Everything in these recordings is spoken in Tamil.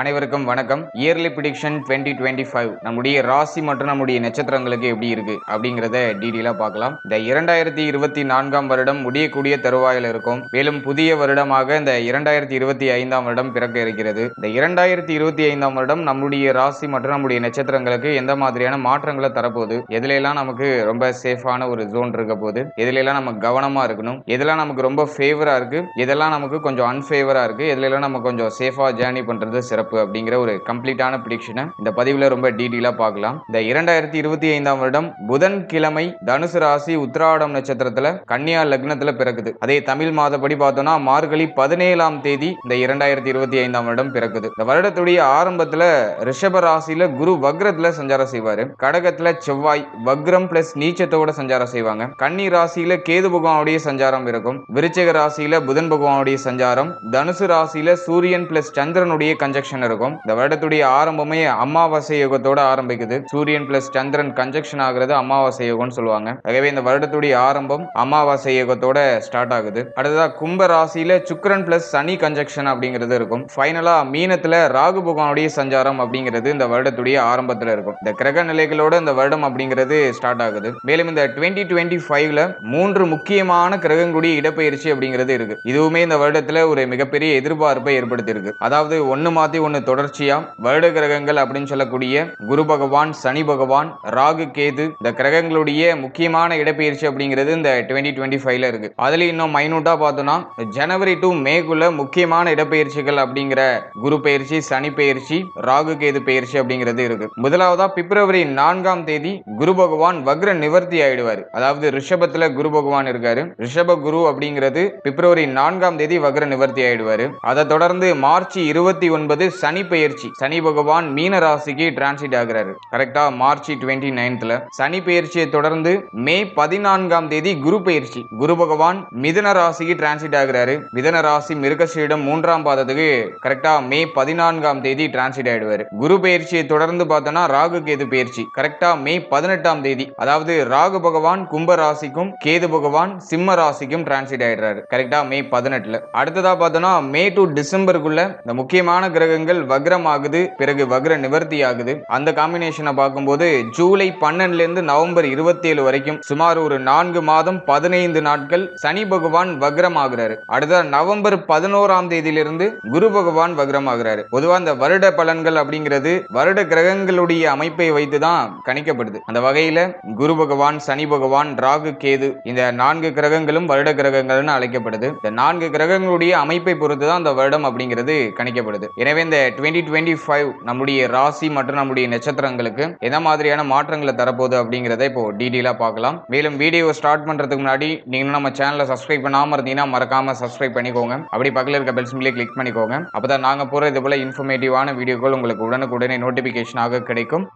அனைவருக்கும் வணக்கம். Early prediction twenty twenty five நம்முடைய ராசி மற்றும் நம்முடைய நட்சத்திரங்களுக்கு எப்படி இருக்கு அப்படிங்கிறத டீடெயிலாக பார்க்கலாம். இந்த இரண்டாயிரத்தி இருபத்தி நான்காம் வருடம் முடியக்கூடிய தருவாயில் இருக்கும். மேலும் புதிய வருடமாக இந்த இரண்டாயிரத்தி இருபத்தி ஐந்தாம் வருடம் பிறக்க இருக்கிறது. இந்த இரண்டாயிரத்தி இருபத்தி ஐந்தாம் வருடம் நம்முடைய ராசி மற்றும் நம்முடைய நட்சத்திரங்களுக்கு எந்த மாதிரியான மாற்றங்களை தரப்போகுது? எதுல எல்லாம் நமக்கு ரொம்ப சேஃபான ஒரு ஜோன் இருக்க போகுது? எதுல எல்லாம் நம்ம கவனமா இருக்கணும்? எதெல்லாம் நமக்கு ரொம்ப ஃபேவரா இருக்கு? எதெல்லாம் நமக்கு கொஞ்சம் அன்ஃபேவரா இருக்கு? எதுல எல்லாம் நம்ம கொஞ்சம் சேஃபா ஜேர்னி பண்றது சிறப்பு அப்படிங்கிற ஒரு கம்ப்ளீட்டான ப்ரிடிக்ஷனை இந்த பதிவில் ரொம்ப டீட்டெயிலாக பார்க்கலாம். இந்த இரண்டாயிரத்தி இருபத்தி ஐந்தாம் வருடம் புதன் கிழமை தனுசு ராசி உத்திராடம் நட்சத்திரத்தில் கன்னியா லக்னத்தில் பிறக்குது. அதே தமிழ் மாதப்படி பார்த்தோம்னா மார்கழி பதினேழாம் தேதி இந்த இரண்டாயிரத்தி இருபத்தி ஐந்தாம் வருடம் பிறக்குது. இந்த வருடத்துடைய ஆரம்பத்தில் ரிஷப ராசியில் குரு வக்ரத்தில் சஞ்சாரம் செய்வார். கடகத்தில் செவ்வாய் வக்ரம் பிளஸ் நீச்சத்தோட சஞ்சாரம் செய்வாங்க. கன்னி ராசியில கேது பகவானுடைய சஞ்சாரம் இருக்கும். விருச்சிக ராசியில புதன் பகவானுடைய சஞ்சாரம். தனுசு ராசியில சூரியன் பிளஸ் சந்திரனுடைய கஞ்சக்ஷன் கன்ஜெக்ஷன் இருக்கும். இந்த வருடத்துடைய ஆரம்பமே அமாவாசை யுகத்தோட ஆரம்பிக்குது. சூரியன் பிளஸ் சந்திரன் கன்ஜெக்ஷன் ஆகுறது அமாவாசை யோகம்னு சொல்லுவாங்க. ஆகவே இந்த வருடத்துடைய ஆரம்பம் அமாவாசை யுகத்தோட ஸ்டார்ட் ஆகுது. அடுத்ததா கும்ப ராசியில சுக்கரன் பிளஸ் சனி கன்ஜெக்ஷன் அப்படிங்கிறது இருக்கும். ஃபைனலா மீனத்துல ராகு பகவானுடைய சஞ்சாரம் அப்படிங்கிறது இந்த வருடத்துடைய ஆரம்பத்துல இருக்கும். இந்த கிரக நிலைகளோட இந்த வருடம் அப்படிங்கிறது ஸ்டார்ட் ஆகுது. மேலும் இந்த டுவெண்ட்டி டுவெண்ட்டி ஃபைவ்ல மூன்று முக்கியமான கிரகங்களுடைய இடப்பெயர்ச்சி அப்படிங்கிறது இருக்கு. இதுவுமே இந்த வருடத்துல ஒரு மிகப்பெரிய எதிர்பார்ப்பை ஏற்படுத்தியிருக்கு. அதாவது ஒன்னு மாத்தி இருபத்தி ஒன்று தொடர்ச்சியா வருட கிரகங்கள் அப்படின்னு சொல்லக்கூடிய குரு பகவான் சனி பகவான் ராகு கேது இந்த கிரகங்களுடைய முக்கியமான இடப்பெயர்ச்சி அப்படிங்கிறது இந்த டுவெண்ட்டி டுவெண்ட்டி ஃபைவ்ல இருக்கு. அதுல இன்னும் மைனூட்டா பார்த்தோம்னா ஜனவரி டு மேக்குள்ள முக்கியமான இடப்பெயர்ச்சிகள் அப்படிங்கிற குரு பெயர்ச்சி சனி பெயர்ச்சி ராகு கேது பெயர்ச்சி அப்படிங்கிறது இருக்கு. முதலாவதா பிப்ரவரி நான்காம் தேதி குரு பகவான் வக்ர நிவர்த்தி ஆயிடுவார். அதாவது ரிஷபத்துல குரு பகவான் இருக்காரு. ரிஷப குரு அப்படிங்கிறது பிப்ரவரி நான்காம் தேதி வக்ர நிவர்த்தி ஆயிடுவாரு. அதை தொடர்ந்து மார்ச் இருபத்தி ஒன்பது வந்து சனி பெயர்ச்சி. சனி பகவான் மீன ராசிக்கு டிரான்சிட் ஆகிறாரு. கரெக்டா மார்ச் டுவெண்ட்டி நைன்த்ல சனி பெயர்ச்சியை தொடர்ந்து மே பதினான்காம் தேதி குரு பெயர்ச்சி. குரு பகவான் மிதன ராசிக்கு டிரான்சிட் ஆகிறாரு. மிதன ராசி மிருகசீடம் மூன்றாம் பாதத்துக்கு கரெக்டா மே பதினான்காம் தேதி டிரான்சிட் ஆயிடுவாரு. குரு பெயர்ச்சியை தொடர்ந்து பார்த்தோம்னா ராகு கேது பெயர்ச்சி. கரெக்டா மே பதினெட்டாம் தேதி. அதாவது ராகு பகவான் கும்ப ராசிக்கும் கேது பகவான் சிம்ம ராசிக்கும் டிரான்சிட் ஆயிடுறாரு. கரெக்டா மே பதினெட்டுல. அடுத்ததா பார்த்தோம்னா மே டு டிசம்பருக்குள்ள இந்த முக்கியமான கிரக கிரகங்கள் வக்ரம் ஆகுது பிறகு வக்ர நிவர்த்தி ஆகுது அந்த காம்பினேஷனை பார்க்கும்போது ஜூலை பன்னெண்டுல இருந்து நவம்பர் இருபத்தி ஏழு வரைக்கும் சுமார் ஒரு நான்கு மாதம் பதினைந்து நாட்கள் சனி பகவான் வக்ரம் ஆகிறாரு அடுத்த நவம்பர் பதினோராம் தேதியிலிருந்து குரு பகவான் வக்ரம் ஆகிறாரு பொதுவா இந்த வருட பலன்கள் அப்படிங்கிறது வருட கிரகங்களுடைய அமைப்பை வைத்து தான் கணிக்கப்படுது. அந்த வகையில குரு பகவான் சனி பகவான் ராகு கேது இந்த நான்கு கிரகங்களும் வருட கிரகங்கள்னு அழைக்கப்படுது. இந்த நான்கு கிரகங்களுடைய அமைப்பை பொறுத்து தான் அந்த வருடம் அப்படிங்கிறது கணிக்கப்படுது. எனவே இந்த டுவெண்ட்டி டுவெண்ட்டி ஃபைவ் நம்முடைய ராசி மற்றும் நம்முடைய நட்சத்திரங்களுக்கு என்ன மாதிரியான மாற்றங்களை தரப்போகுது அப்படிங்கிறத இப்போ டீட்டெயிலாக பார்க்கலாம். மேலும் வீடியோ ஸ்டார்ட் பண்ணுறதுக்கு முன்னாடி நீங்கள் நம்ம சேனலை சப்ஸ்கிரைப் பண்ணாமல் இருந்தீங்கன்னா மறக்காமல் சப்ஸ்கிரைப் பண்ணிக்கோங்க. அப்படி பக்கத்தில் இருக்க பெல் சிம்லேயே கிளிக் பண்ணிக்கோங்க. அப்பதான் நாங்கள் போகிற இது போல் இன்ஃபர்மேட்டிவான வீடியோக்கள் உங்களுக்கு உடனுக்குடனே நோட்டிஃபிகேஷனாக கிடைக்கும்.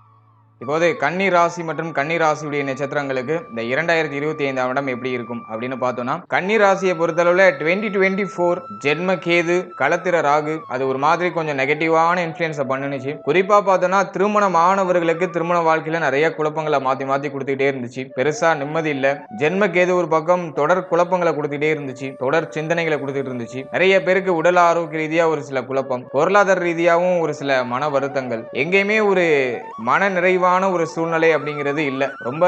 இப்போது கன்னி ராசி மற்றும் கன்னி ராசியுடைய நட்சத்திரங்களுக்கு இந்த இரண்டாயிரத்தி இருபத்தி ஐந்தாம் இடம் எப்படி இருக்கும் அப்படின்னு பார்த்தோம்னா கன்னி ராசியை பொறுத்தளவுல டுவெண்ட்டி டுவெண்ட்டி ஃபோர் ஜென்ம கேது களத்திர ராகு அது ஒரு மாதிரி கொஞ்சம் நெகட்டிவான இன்ஃபுளுன்ஸை பண்ணுனுச்சு. குறிப்பா பார்த்தோம்னா திருமணம் ஆனவர்களுக்கு திருமண வாழ்க்கையில நிறைய குழப்பங்களை மாத்தி மாத்தி கொடுத்துக்கிட்டே இருந்துச்சு. பெருசா நிம்மதி இல்ல. ஜென்ம கேது ஒரு பக்கம் தொடர் குழப்பங்களை கொடுத்துக்கிட்டே இருந்துச்சு. தொடர் சிந்தனைகளை கொடுத்துட்டு இருந்துச்சு. நிறைய பேருக்கு உடல் ஆரோக்கிய ரீதியா ஒரு சில குழப்பம். பொருளாதார ரீதியாகவும் ஒரு சில மன வருத்தங்கள். எங்கேயுமே ஒரு மன நிறைவான ஒரு சூழ்நிலை அப்படிங்கிறது இல்லை. ரொம்ப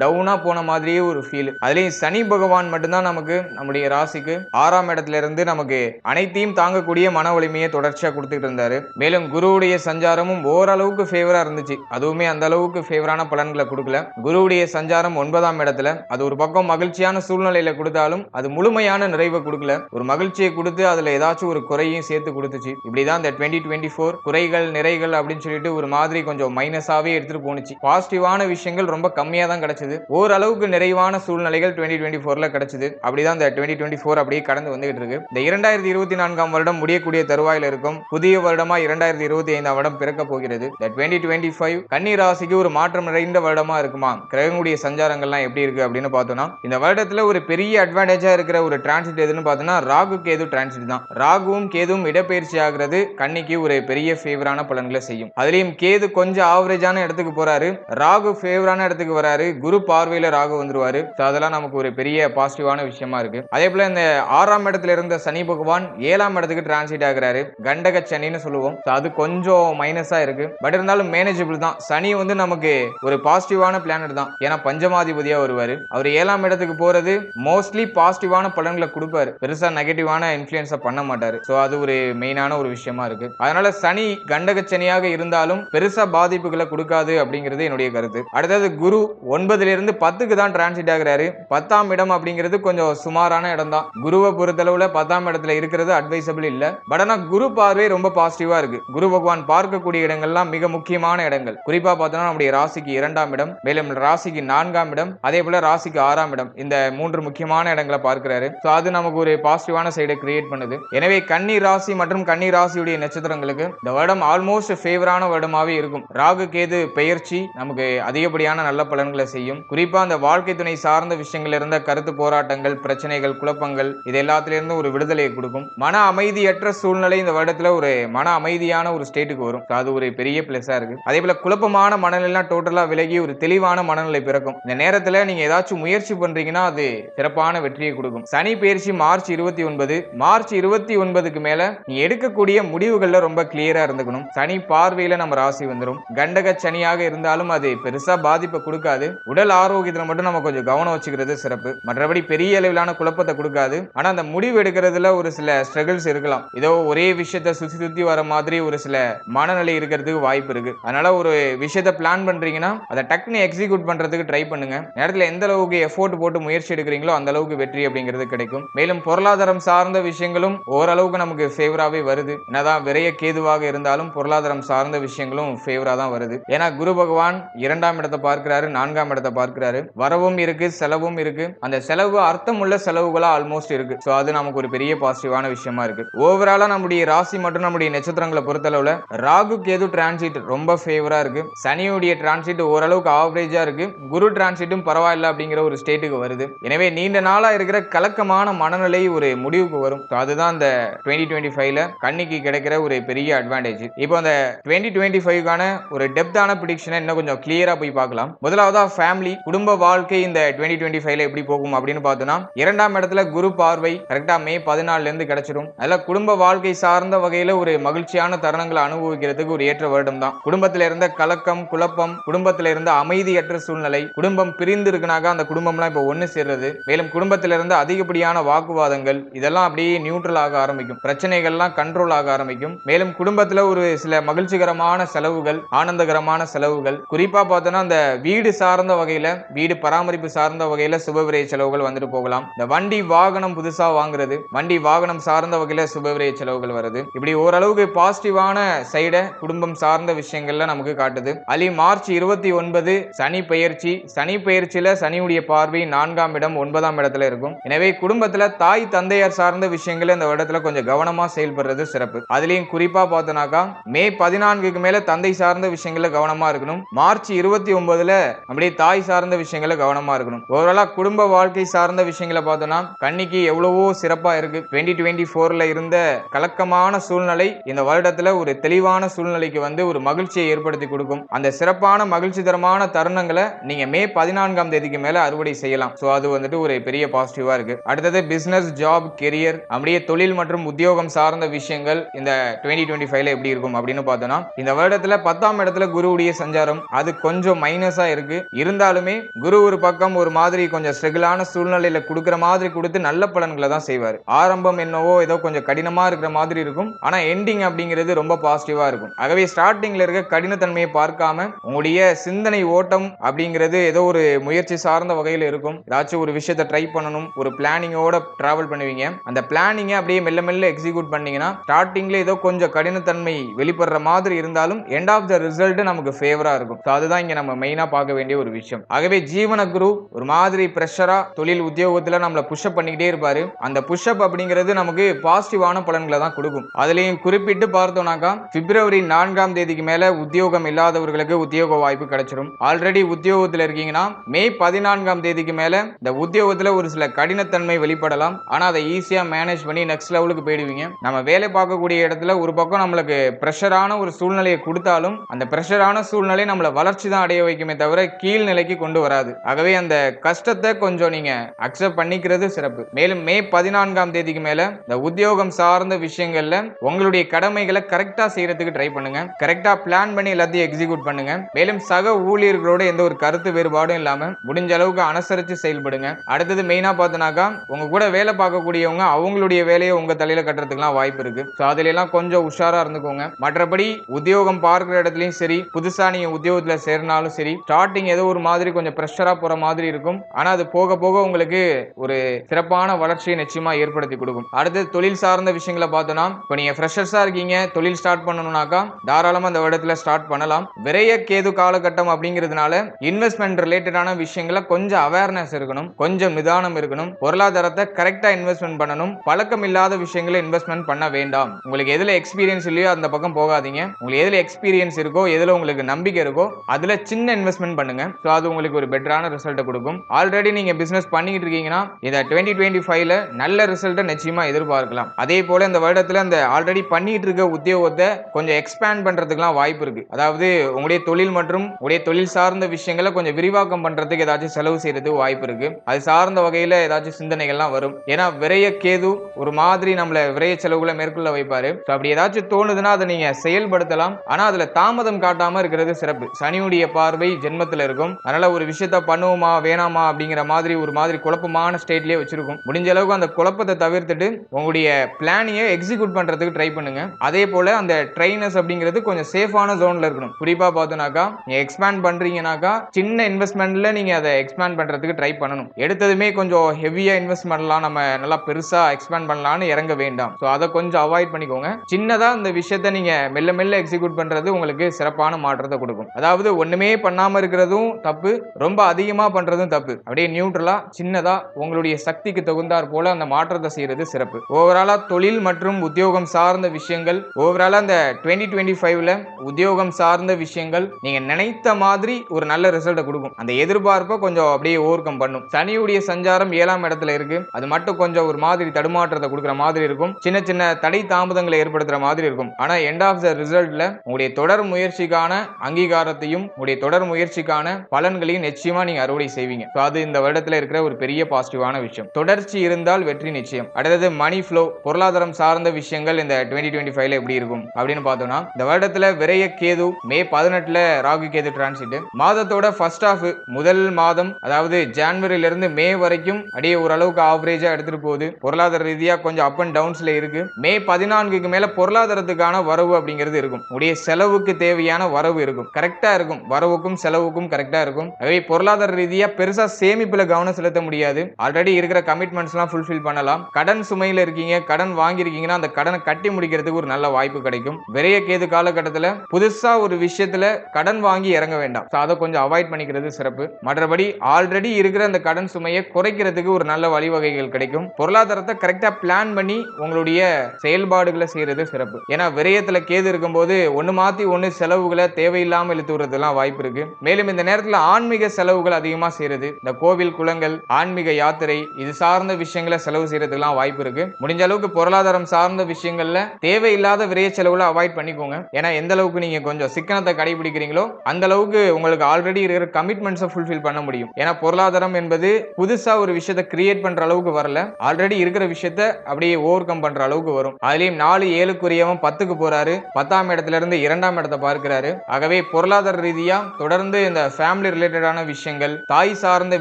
டவுனா போன மாதிரியே ஒரு ஃபீல் அதுலயும் சனி பகவான் மட்டும்தான் நமக்கு நம்முடைய ராசிக்கு ஆறாம் இடத்துல இருந்து நமக்கு அனைத்தையும் தாங்கக்கூடிய மன வலிமையை தொடர்ச்சியா கொடுத்துட்டு இருந்தாரு. மேலும் குருவுடைய சஞ்சாரமும் ஓரளவுக்கு ஃபேவரா இருந்துச்சு. அதுவுமே அந்த அளவுக்கு ஃபேவரான பலன்களை கொடுக்கல. குருவுடைய சஞ்சாரம் ஒன்பதாம் இடத்துல. அது ஒரு பக்கம் மகிழ்ச்சியான சூழ்நிலையில கொடுத்தாலும் அது முழுமையான நிறைவை கொடுக்கல. ஒரு மகிழ்ச்சியை கொடுத்து அதுல ஏதாச்சும் ஒரு குறையும் சேர்த்து கொடுத்துச்சு. இப்படிதான் இந்த டுவெண்ட்டி டுவெண்ட்டி ஃபோர் குறைகள் நிறைகள் அப்படின்னு சொல்லிட்டு ஒரு மாதிரி கொஞ்சம் மைனஸாவே எடுத்துட்டு போணுச்சு. பாசிட்டிவான விஷயங்கள் ரொம்ப கம்மியாக தான் கிடைச்சது. ஓரளவுக்கு நிறைவான சூழ்நிலைகள் டுவெண்ட்டி டுவெண்ட்டி ஃபோரில் கிடைச்சது. அப்படிதான் இந்த டுவெண்ட்டி டுவெண்ட்டி ஃபோர் அப்படியே கடந்து வந்துகிட்டு இருக்கு. இந்த இரண்டாயிரத்தி இருபத்தி நான்காம் வருடம் முடியக்கூடிய தருவாயில் இருக்கும். புதிய வருடமா இரண்டாயிரத்தி இருபத்தி ஐந்தாம் வருடம் பிறக்க போகிறது. இந்த டுவெண்ட்டி டுவெண்ட்டி ஃபைவ் கன்னி ராசிக்கு ஒரு மாற்றம் நிறைந்த வருடமா இருக்குமா? கிரகங்களுடைய சஞ்சாரங்கள்லாம் எப்படி இருக்கு அப்படின்னு பார்த்தோம்னா இந்த வருடத்துல ஒரு பெரிய அட்வான்டேஜா இருக்கிற ஒரு டிரான்சிட் எதுன்னு பார்த்தோம்னா ராகு கேது டிரான்சிட் தான். ராகுவும் கேதுவும் இடப்பெயர்ச்சி ஆகிறது கன்னிக்கு ஒரு பெரிய ஃபேவரான பலன்களை செய்யும். அதுலயும் கேது கொஞ்சம் ஆவரேஜான இடத்துக்கு போறாரு. ராகு ஃபேவரான இடத்துக்கு வராரு. குரு பார்வையில ராகு வந்துருவாரு. அதெல்லாம் நமக்கு ஒரு பெரிய பாசிட்டிவான விஷயமா இருக்கு. அதே போல இந்த ஆறாம் இடத்துல இருந்த சனி பகவான் ஏழாம் இடத்துக்கு டிரான்சிட் ஆகுறாரு. கண்டக சனின்னு சொல்லுவோம். அது கொஞ்சம் மைனஸா இருக்கு. பட் இருந்தாலும் மேனேஜபிள் தான். சனி வந்து நமக்கு ஒரு பாசிட்டிவான பிளானட் தான். ஏன்னா பஞ்சமாதிபதியா வருவாரு. அவர் ஏழாம் இடத்துக்கு போறது மோஸ்ட்லி பாசிட்டிவான பலன்களை கொடுப்பாரு. பெருசா நெகட்டிவான இன்ஃபுளுன்ஸை பண்ண மாட்டாரு. ஸோ அது ஒரு மெயினான ஒரு விஷயமா இருக்கு. அதனால சனி கண்டக சனியாக இருந்தாலும் பெருசா பாதிப்புகளை கொடுக்காது அப்படிங்கிறது என்னுடைய கருத்து. அடுத்தது குரு ஒன்பதுல இருந்து பத்துக்கு தான் டிரான்சிட் ஆகுறாரு. பத்தாம் இடம் அப்படிங்கிறது கொஞ்சம் சுமாரான இடம் தான் குருவை பொறுத்தளவுல பத்தாம் இடத்துல இருக்கிறது அட்வைசபிள் இல்ல. பட் ஆனா குரு பார்வை ரொம்ப பாசிட்டிவா இருக்கு. குரு பகவான் பார்க்கக்கூடிய இடங்கள்லாம் மிக முக்கியமான இடங்கள். குறிப்பா பார்த்தோம்னா நம்முடைய ராசிக்கு இரண்டாம் இடம் மேலும் ராசிக்கு நான்காம் இடம் அதே போல ராசிக்கு ஆறாம் இடம். இந்த மூன்று முக்கியமான இடங்களை பார்க்கிறாரு. ஸோ அது நமக்கு ஒரு பாசிட்டிவான சைடை கிரியேட் பண்ணுது. எனவே கன்னி ராசி மற்றும் கன்னி ராசியுடைய நட்சத்திரங்களுக்கு இந்த வருடம் ஆல்மோஸ்ட் ஃபேவரான வருடமாவே இருக்கும். ராகு கேது பெயர் முயற்சி நமக்கு அதிகப்படியான நல்ல பலன்களை செய்யும். குறிப்பா அந்த வாழ்க்கை துணை சார்ந்த விஷயங்கள் இருந்த கருத்து போராட்டங்கள் பிரச்சனைகள் குழப்பங்கள் இது எல்லாத்திலிருந்தும் ஒரு விடுதலையை கொடுக்கும். மன அமைதியற்ற சூழ்நிலை இந்த வருடத்துல ஒரு மன அமைதியான ஒரு ஸ்டேட்டுக்கு வரும். அது ஒரு பெரிய பிளஸா இருக்கு. அதே போல குழப்பமான மனநிலைலாம் டோட்டலா விலகி ஒரு தெளிவான மனநிலை பிறக்கும். இந்த நேரத்துல நீங்க ஏதாச்சும் முயற்சி பண்றீங்கன்னா அது சிறப்பான வெற்றியை கொடுக்கும். சனி பயிற்சி மார்ச் இருபத்தி ஒன்பது. மார்ச் இருபத்தி ஒன்பதுக்கு மேல நீ எடுக்கக்கூடிய முடிவுகள்ல ரொம்ப கிளியரா இருந்துக்கணும். சனி பார்வையில நம்ம ராசி வந்துடும் கண்டக சனியாக இருந்தாலும் அது பெருசா பாதிப்பை கொடுக்காது. உடல் ஆரோக்கியத்துல மட்டும் நம்ம கொஞ்சம் கவனம் வச்சுக்கிறது சிறப்பு. மற்றபடி பெரிய அளவிலான குழப்பத்தை கொடுக்காது. ஆனா அந்த முடிவு எடுக்கிறதுல ஒரு சில ஸ்ட்ரகிள்ஸ் இருக்கலாம். ஏதோ ஒரே விஷயத்த சுத்தி சுத்தி வர மாதிரி ஒரு சில மனநிலை இருக்கிறதுக்கு வாய்ப்பு இருக்கு. அதனால ஒரு விஷயத்த பிளான் பண்றீங்கன்னா அதை டக்குன்னு எக்ஸிக்யூட் பண்றதுக்கு ட்ரை பண்ணுங்க. நேரத்தில் எந்த அளவுக்கு எஃபோர்ட் போட்டு முயற்சி எடுக்கிறீங்களோ அந்த அளவுக்கு வெற்றி அப்படிங்கிறது கிடைக்கும். மேலும் பொருளாதாரம் சார்ந்த விஷயங்களும் ஓரளவுக்கு நமக்கு ஃபேவராகவே வருது. என்னதான் விரைய கேதுவாக இருந்தாலும் பொருளாதாரம் சார்ந்த விஷயங்களும் ஃபேவராக தான் வருது. ஏன்னா குரு பகவான் இரண்டாம் இடத்தை பார்க்கிறாரு நான்காம் இடத்தை பார்க்கிறாரு. வரவும் இருக்கு செலவும் இருக்கு. அந்த செலவு அர்த்தமுள்ள செலவுகளா ஆல்மோஸ்ட் இருக்கு. ஸோ அது நமக்கு ஒரு பெரிய பாசிட்டிவான விஷயமா இருக்கு. ஓவராலா நம்முடைய ராசி மற்றும் நம்முடைய நட்சத்திரங்களை பொறுத்தளவுல ராகு கேது டிரான்சிட் ரொம்ப ஃபேவரா இருக்கு. சனியுடைய டிரான்சிட் ஓரளவுக்கு ஆவரேஜா இருக்கு. குரு டிரான்சிட்டும் பரவாயில்ல அப்படிங்கிற ஒரு ஸ்டேட்டுக்கு வருது. எனவே நீண்ட நாளா இருக்கிற கலக்கமான மனநிலை ஒரு முடிவுக்கு வரும். அதுதான் அந்த டுவெண்ட்டி டுவெண்ட்டி ஃபைவ்ல கண்ணிக்கு கிடைக்கிற ஒரு பெரிய அட்வான்டேஜ் இப்போ அந்த டுவெண்ட்டி டுவெண்ட்டி ஃபைவ்க்கான ஒரு டெப்தான ப்ரிடிக்ஷனை இன்னும் கொஞ்சம் கிளியரா போய் பார்க்கலாம். முதலாவதா ஃபேமிலி குடும்ப வாழ்க்கை இந்த டுவெண்ட்டி டுவெண்ட்டி ஃபைவ்ல எப்படி போகும் அப்படின்னு பார்த்தோம்னா இரண்டாம் இடத்துல குரு பார்வை கரெக்டா மே பதினாலுல இருந்து கிடைச்சிடும் அதில் குடும்ப வாழ்க்கை சார்ந்த வகையில ஒரு மகிழ்ச்சியான தருணங்களை அனுபவிக்கிறதுக்கு ஒரு ஏற்ற வருடம் தான் குடும்பத்துல இருந்த கலக்கம் குழப்பம் குடும்பத்துல இருந்த அமைதியற்ற சூழ்நிலை குடும்பம் பிரிந்து இருக்குனாக்கா அந்த குடும்பம்லாம் இப்போ ஒன்று சேர்றது. மேலும் குடும்பத்துல இருந்த அதிகப்படியான வாக்குவாதங்கள் இதெல்லாம் அப்படியே நியூட்ரல் ஆக ஆரம்பிக்கும். பிரச்சனைகள்லாம் கண்ட்ரோல் ஆக ஆரம்பிக்கும். மேலும் குடும்பத்தில் ஒரு சில மகிழ்ச்சிகரமான செலவுகள் ஆனந்தகரமான செலவு செலவுகள். குறிப்பா பார்த்தோன்னா அந்த வீடு சார்ந்த வகையில வீடு பராமரிப்பு சார்ந்த வகையில சுபவிரய செலவுகள் வந்துட்டு போகலாம். இந்த வண்டி வாகனம் புதுசா வாங்குறது வண்டி வாகனம் சார்ந்த வகையில சுபவிரய செலவுகள் வருது இப்படி ஓரளவுக்கு பாசிட்டிவான சைட குடும்பம் சார்ந்த விஷயங்கள்ல நமக்கு காட்டுது. அலி மார்ச் இருபத்தி ஒன்பது சனி பயிற்சி சனி பயிற்சியில சனியுடைய பார்வை நான்காம் இடம் ஒன்பதாம் இடத்துல இருக்கும். எனவே குடும்பத்துல தாய் தந்தையார் சார்ந்த விஷயங்கள் இந்த இடத்துல கொஞ்சம் கவனமா செயல்படுறது சிறப்பு. அதுலயும் குறிப்பா பார்த்தோம்னாக்கா மே பதினான்குக்கு மேல தந்தை சார்ந்த விஷயங்கள்ல கவனமா இருக்கணும். மார்ச் இருபத்தி ஒன்பதுல அப்படியே தாய் சார்ந்த விஷயங்கள கவனமா இருக்கணும். ஓவராலா குடும்ப வாழ்க்கை சார்ந்த விஷயங்களை பார்த்தோம்னா கன்னிக்கு எவ்வளவோ சிறப்பா இருக்கு. டுவெண்ட்டி டுவெண்ட்டி போர்ல இருந்த கலக்கமான சூழ்நிலை இந்த வருடத்துல ஒரு தெளிவான சூழ்நிலைக்கு வந்து ஒரு மகிழ்ச்சியை ஏற்படுத்தி கொடுக்கும். அந்த சிறப்பான மகிழ்ச்சி தரமான தருணங்களை நீங்க மே பதினான்காம் தேதிக்கு மேல அறுவடை செய்யலாம். சோ அது வந்துட்டு ஒரு பெரிய பாசிட்டிவா இருக்கு. அடுத்தது பிசினஸ் ஜாப் கெரியர் அப்படியே தொழில் மற்றும் உத்தியோகம் சார்ந்த விஷயங்கள் இந்த டுவெண்ட்டி டுவெண்ட்டி ஃபைவ்ல எப்படி இருக்கும் அப்படின்னு பார்த்தோம்னா இந்த வருடத்துல பத்தாம் இடத்துல குருவுடைய சஞ்சாரம். அது கொஞ்சம் மைனஸாக இருக்கு. இருந்தாலுமே குரு ஒரு பக்கம் ஒரு மாதிரி கொஞ்சம் ஸ்ட்ரகிளான சூழ்நிலையில கொடுக்குற மாதிரி கொடுத்து நல்ல பலன்களை தான் செய்வார். ஆரம்பம் என்னவோ ஏதோ கொஞ்சம் கடினமாக இருக்கிற மாதிரி இருக்கும். ஆனால் எண்டிங் அப்படிங்கிறது ரொம்ப பாசிட்டிவாக இருக்கும். ஆகவே ஸ்டார்டிங்ல இருக்க கடினத்தன்மையை பார்க்காம உங்களுடைய சிந்தனை ஓட்டம் அப்படிங்கிறது ஏதோ ஒரு முயற்சி சார்ந்த வகையில் இருக்கும். ஏதாச்சும் ஒரு விஷயத்தை ட்ரை பண்ணணும். ஒரு பிளானிங்கோட டிராவல் பண்ணுவீங்க. அந்த பிளானிங்கை அப்படியே மெல்ல மெல்ல எக்ஸிக்யூட் பண்ணீங்கன்னா ஸ்டார்டிங்ல ஏதோ கொஞ்சம் கடினத்தன்மை வெளிப்படுற மாதிரி இருந்தாலும் எண்ட் ஆஃப் த ரிசல்ட் நமக்கு ஃபேவரா இருக்கும். ஸோ அதுதான் இங்க நம்ம மெயினா பார்க்க வேண்டிய ஒரு விஷயம். ஆகவே ஜீவன குரு ஒரு மாதிரி ப்ரெஷரா தொழில் உத்தியோகத்துல நம்மளை புஷ்அப் பண்ணிக்கிட்டே இருப்பாரு. அந்த புஷ்அப் அப்படிங்கிறது நமக்கு பாசிட்டிவான பலன்களை தான் கொடுக்கும். அதுலயும் குறிப்பிட்டு பார்த்தோம்னாக்கா பிப்ரவரி நான்காம் தேதிக்கு மேல உத்தியோகம் இல்லாதவர்களுக்கு உத்தியோக வாய்ப்பு கிடைச்சிடும் ஆல்ரெடி உத்தியோகத்துல இருக்கீங்கன்னா மே பதினான்காம் தேதிக்கு மேல இந்த உத்தியோகத்துல ஒரு சில கடினத்தன்மை வெளிப்படலாம். ஆனா அதை ஈஸியா மேனேஜ் பண்ணி நெக்ஸ்ட் லெவலுக்கு போயிடுவீங்க. நம்ம வேலை பார்க்கக்கூடிய இடத்துல ஒரு பக்கம் நம்மளுக்கு ப்ரெஷரான ஒரு சூழ்நிலையை கொடுத்தாலும் அந்த ப்ரெஷரான சூழ்நிலை சூழ்நிலை நம்மளை வளர்ச்சி தான் அடைய வைக்குமே தவிர கீழ்நிலைக்கு கொண்டு வராது. ஆகவே அந்த கஷ்டத்தை கொஞ்சம் நீங்க அக்செப்ட் பண்ணிக்கிறது சிறப்பு. மேலும் மே பதினான்காம் தேதிக்கு மேல இந்த உத்தியோகம் சார்ந்த விஷயங்கள்ல உங்களுடைய கடமைகளை கரெக்டா செய்யறதுக்கு ட்ரை பண்ணுங்க. கரெக்டா பிளான் பண்ணி எல்லாத்தையும் எக்ஸிக்யூட் பண்ணுங்க. மேலும் சக ஊழியர்களோட எந்த ஒரு கருத்து வேறுபாடும் இல்லாம முடிஞ்ச அளவுக்கு அனுசரிச்சு செயல்படுங்க. அடுத்தது மெயினா பார்த்தனாக்கா உங்க கூட வேலை பார்க்கக்கூடியவங்க அவங்களுடைய வேலையை உங்க தலையில கட்டுறதுக்குலாம் வாய்ப்பு இருக்கு. ஸோ அதுல எல்லாம் கொஞ்சம் உஷாரா இருந்துக்கோங்க. மற்றபடி உத்தியோகம் பார்க்குற இடத்துலயும் சரி புதுசா நீங்கள் உத்தியோகத்தில் சேருனாலும் சரி ஸ்டார்டிங் ஏதோ ஒரு மாதிரி கொஞ்சம் ப்ரெஷராக போகிற மாதிரி இருக்கும். ஆனால் அது போக போக உங்களுக்கு ஒரு சிறப்பான வளர்ச்சியை நிச்சயமாக ஏற்படுத்தி கொடுக்கும். அடுத்தது தொழில் சார்ந்த விஷயங்களை பார்த்தோன்னா இப்போ நீங்கள் ஃப்ரெஷர்ஸாக இருக்கீங்க தொழில் ஸ்டார்ட் பண்ணணும்னாக்கா தாராளமாக அந்த இடத்துல ஸ்டார்ட் பண்ணலாம். விரைய கேது காலகட்டம் அப்படிங்கிறதுனால இன்வெஸ்ட்மெண்ட் ரிலேட்டடான விஷயங்களை கொஞ்சம் அவேர்னஸ் இருக்கணும் கொஞ்சம் நிதானம் இருக்கணும் பொருளாதாரத்தை கரெக்டாக இன்வெஸ்ட்மெண்ட் பண்ணணும் பழக்கம் இல்லாத விஷயங்களை இன்வெஸ்ட்மெண்ட் பண்ண வேண்டாம். உங்களுக்கு எதில் எக்ஸ்பீரியன்ஸ் இல்லையோ அந்த பக்கம் போகாதீங்க. உங்களுக்கு எதில் எக்ஸ்பீரியன்ஸ் இருக்கோ எதில் உங்களுக்கு நம்பிக்கை இருக்கோ அதில் சின்ன இன்வெஸ்ட்மெண்ட் பண்ணுங்க. ஸோ அது உங்களுக்கு ஒரு பெட்டரான ரிசல்ட்டை கொடுக்கும். ஆல்ரெடி நீங்கள் பிஸ்னஸ் பண்ணிக்கிட்டு இருக்கீங்கன்னா இந்த டுவெண்ட்டி டுவெண்ட்டி ஃபைவ்ல நல்ல ரிசல்ட்டை நிச்சயமாக எதிர்பார்க்கலாம். அதே போல் இந்த வருடத்தில் அந்த ஆல்ரெடி பண்ணிட்டு இருக்க உத்தியோகத்தை கொஞ்சம் எக்ஸ்பேண்ட் பண்ணுறதுக்குலாம் வாய்ப்பு இருக்கு. அதாவது உங்களுடைய தொழில் மற்றும் உங்களுடைய தொழில் சார்ந்த விஷயங்களை கொஞ்சம் விரிவாக்கம் பண்ணுறதுக்கு ஏதாச்சும் செலவு செய்யறதுக்கு வாய்ப்பு இருக்கு. அது சார்ந்த வகையில் ஏதாச்சும் சிந்தனைகள்லாம் வரும். ஏன்னா விரைய கேது ஒரு மாதிரி நம்மளை விரைய செலவுகளை மேற்கொள்ள வைப்பாரு. ஸோ அப்படி ஏதாச்சும் தோணுதுன்னா அதை நீங்கள் செயல்படுத்தலாம். ஆனால் அதில் தாமதம் காட்டாமல் இருக்கிறது சிறப்பு. சனியுடைய பார்வை ஜென்மத்துல இருக்கும். அதனால ஒரு விஷயத்த பண்ணுவோமா வேணாமா அப்படிங்கிற மாதிரி ஒரு மாதிரி குழப்பமான ஸ்டேட்லயே வச்சிருக்கும். முடிஞ்ச அளவுக்கு அந்த குழப்பத்தை தவிர்த்துட்டு உங்களுடைய பிளானியை எக்ஸிக்யூட் பண்றதுக்கு ட்ரை பண்ணுங்க. அதே போல அந்த ட்ரைனர்ஸ் அப்படிங்கிறது கொஞ்சம் சேஃபான ஜோன்ல இருக்கணும். குறிப்பா பார்த்தோம்னாக்கா நீங்க எக்ஸ்பேண்ட் பண்றீங்கனாக்கா சின்ன இன்வெஸ்ட்மெண்ட்ல நீங்க அதை எக்ஸ்பேண்ட் பண்றதுக்கு ட்ரை பண்ணணும். எடுத்ததுமே கொஞ்சம் ஹெவியா இன்வெஸ்ட் பண்ணலாம். நம்ம நல்லா பெருசா எக்ஸ்பேண்ட் பண்ணலாம்னு இறங்க வேண்டாம். ஸோ அதை கொஞ்சம் அவாய்ட் பண்ணிக்கோங்க. சின்னதா இந்த விஷயத்த நீங்க மெல்ல மெல்ல எக்ஸிக்யூட் பண்றது உங்களுக்கு சிறப்பான மாற்றத்தை கொடுக்கும். அதாவது ஒண்ணுமே பண்ணாம இருக்கிறதும் தப்பு ரொம்ப அதிகமா பண்றதும் தப்பு. அப்படியே நியூட்ரலா சின்னதா உங்களுடைய சக்திக்கு தகுந்தார் போல அந்த மாற்றத்தை செய்யறது சிறப்பு. ஓவராலா தொழில் மற்றும் உத்தியோகம் சார்ந்த விஷயங்கள் ஓவராலா அந்த டுவெண்ட்டி டுவெண்ட்டி ஃபைவ்ல உத்தியோகம் சார்ந்த விஷயங்கள் நீங்க நினைத்த மாதிரி ஒரு நல்ல ரிசல்ட்டை கொடுக்கும். அந்த எதிர்பார்ப்பை கொஞ்சம் அப்படியே ஓவர் கம் பண்ணும். சனியுடைய சஞ்சாரம் ஏழாம் இடத்துல இருக்கு. அது மட்டும் கொஞ்சம் ஒரு மாதிரி தடுமாற்றத்தை கொடுக்குற மாதிரி இருக்கும். சின்ன சின்ன தடை தாமதங்களை ஏற்படுத்துற மாதிரி இருக்கும். ஆனா எண்ட் ஆஃப் த ரிசல்ட்ல உங்களுடைய தொடர் முயற்சிக்கான அங்கீகாரத்தையும் உடைய தொடர் முயற்சிக்கான பலன்களையும் நிச்சயமா நீங்க அறுவடை செய்வீங்க. அது இந்த வருடத்துல இருக்கிற ஒரு பெரிய பாசிட்டிவான விஷயம். தொடர்ச்சி இருந்தால் வெற்றி நிச்சயம். அடுத்தது மணி ஃப்ளோ பொருளாதாரம் சார்ந்த விஷயங்கள் இந்த டுவெண்ட்டி டுவெண்ட்டி ஃபைவ்ல எப்படி இருக்கும்? அப்படின்னு பார்த்தோம்னா இந்த வருடத்துல விரைய கேது மே பதினெட்டுல ராகு கேது டிரான்சிட் மாதத்தோட ஃபர்ஸ்ட் ஆஃப் முதல் மாதம் அதாவது ஜான்வரியில இருந்து மே வரைக்கும் அப்படியே ஓரளவுக்கு ஆவரேஜா எடுத்துட்டு போகுது. பொருளாதார ரீதியா கொஞ்சம் அப் அண்ட் டவுன்ஸ்ல இருக்கு. மே பதினான்குக்கு மேல பொருளாதாரத்துக்கான வரவு அப்படிங்கிறது இருக்கும். உடைய செலவுக்கு தேவையான வரவு இருக்கும். கரெக்டா இருக்கும். வரவுக்கும் செலவுக்கும் கரெக்டாக இருக்கும். அதே பொருளாதார ரீதியாக பெருசாக சேமிப்பில் கவனம் செலுத்த முடியாது. ஆல்ரெடி இருக்கிற கமிட்மெண்ட்ஸ்லாம் ஃபுல்ஃபில் பண்ணலாம். கடன் சுமையில் இருக்கீங்க கடன் வாங்கியிருக்கீங்கன்னா அந்த கடனை கட்டி முடிக்கிறதுக்கு ஒரு நல்ல வாய்ப்பு கிடைக்கும். விரைய கேது காலகட்டத்தில் புதுசாக ஒரு விஷயத்தில் கடன் வாங்கி இறங்க வேண்டாம். ஸோ அதை கொஞ்சம் அவாய்ட் பண்ணிக்கிறது சிறப்பு. மற்றபடி ஆல்ரெடி இருக்கிற அந்த கடன் சுமையை குறைக்கிறதுக்கு ஒரு நல்ல வழிவகைகள் கிடைக்கும். பொருளாதாரத்தை கரெக்டாக பிளான் பண்ணி உங்களுடைய செயல்பாடுகளை செய்கிறது சிறப்பு. ஏன்னா விரயத்தில் கேது இருக்கும்போது ஒன்று மாற்றி ஒன்று செலவுகளை தேவையில்லை இழுத்து இழுத்துறதுலாம் வாய்ப்பு இருக்கு. மேலும் இந்த நேரத்துல ஆன்மீக செலவுகள் அதிகமா செய்யறது இந்த கோவில் குளங்கள் ஆன்மீக யாத்திரை இது சார்ந்த விஷயங்களை செலவு செய்யறதுக்கெல்லாம் வாய்ப்பு இருக்கு. முடிஞ்ச அளவுக்கு பொருளாதாரம் சார்ந்த விஷயங்கள்ல தேவையில்லாத விரைய செலவுகளை அவாய்ட் பண்ணிக்கோங்க. ஏன்னா எந்த அளவுக்கு நீங்க கொஞ்சம் சிக்கனத்தை கடைபிடிக்கிறீங்களோ அந்த அளவுக்கு உங்களுக்கு ஆல்ரெடி இருக்கிற கமிட்மெண்ட்ஸை ஃபுல்ஃபில் பண்ண முடியும். ஏன்னா பொருளாதாரம் என்பது புதுசா ஒரு விஷயத்தை கிரியேட் பண்ற அளவுக்கு வரல. ஆல்ரெடி இருக்கிற விஷயத்த அப்படியே ஓவர் கம் பண்ற அளவுக்கு வரும். அதுலயும் நாலு ஏழுக்குரியவன் பத்துக்கு போறாரு. பத்தாம் இடத்துல இருந்து இரண்டாம் இடத்தை பார்க்கிறாரு. ஆகவே பொருளாதார ரீதியா தொடர்ந்து இந்த ஃபேமிலி ரிலேட்டடான விஷயங்கள் தாய் சார்ந்த